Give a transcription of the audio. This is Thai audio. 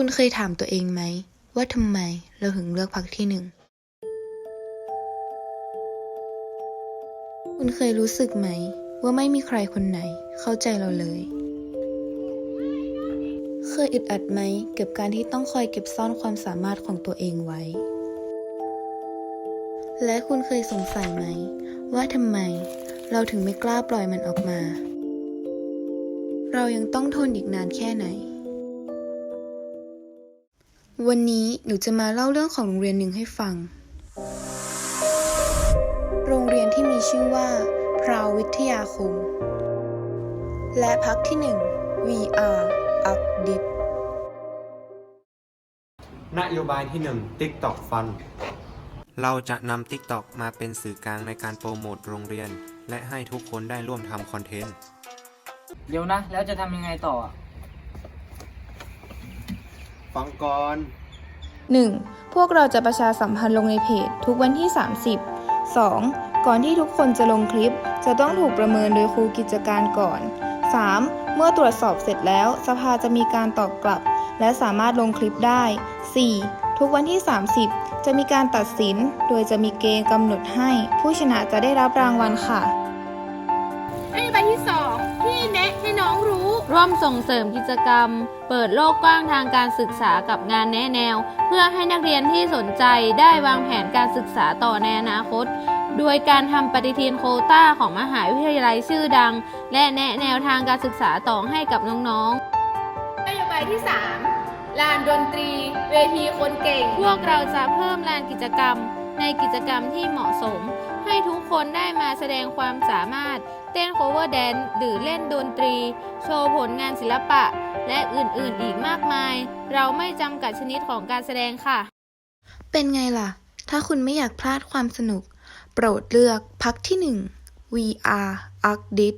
คุณเคยถามตัวเองไหม ว่าทำไมเราถึงเลือกพักที่หนึ่ง คุณเคยรู้สึกไหม ว่าไม่มีใครคนไหนเข้าใจเราเลย เคยอึดอัดไหมเกับการที่ต้องคอยเก็บซ่อนความสามารถของตัวเองไว้ และคุณเคยสงสัยไหม ว่าทำไมเราถึงไม่กล้าปล่อยมันออกมา เรายังต้องทนอีกนานแค่ไหน วันนี้หนูจะมาเล่าเรื่องของโรงเรียนหนึ่งให้ฟัง โรงเรียนที่มีชื่อว่า พราววิทยาคม และพักที่หนึ่ง VR อักดิบนโยบายที่1 TikTok Fun เราจะนำ TikTok มาเป็นสื่อกลางในการโปรโมทโรงเรียน และให้ทุกคนได้ร่วมทำคอนเทนต์ เดี๋ยวนะ แล้วจะทำยังไงต่ออะ ฟังก่อน 1. พวกเราจะประชาสัมพันธ์ลงในเพจทุกวันที่ 30 2. ก่อนที่ทุกคนจะลงคลิป จะต้องถูกประเมินโดยครูกิจการก่อน 3. เมื่อตรวจสอบเสร็จแล้ว สภาจะมีการตอบกลับ และสามารถลงคลิปได้ 4. ทุกวันที่ 30 จะมีการตัดสิน โดยจะมีเกณฑ์กำหนดให้ ผู้ชนะจะได้รับรางวัลค่ะ นโยบายที่ 2 ที่แนะให้น้อง ร่วมส่งเสริมกิจกรรม เปิดโลกกว้างทางการศึกษากับงานแนะแนว เพื่อให้นักเรียนที่สนใจได้วางแผนการศึกษาต่อในอนาคต โดยการทำปฏิทินโคต้าของมหาวิทยาลัยชื่อดัง และแนะแนวทางการศึกษาต่อให้กับน้องๆนโยบายที่ 3 ลานดนตรี เวทีคนเก่ง พวกเราจะเพิ่มลานกิจกรรมในกิจกรรมที่เหมาะสม ให้ทุกคนได้มาแสดงความสามารถ เต้นโคเวอร์แดนหรือเล่นดนตรี โชว์ผลงานศิลปะ และอื่นๆอีกมากมาย เราไม่จำกัดชนิดของการแสดงค่ะ เป็นไงล่ะ ถ้าคุณไม่อยากพลาดความสนุก โปรดเลือกพักที่หนึ่ง VR อักดิบ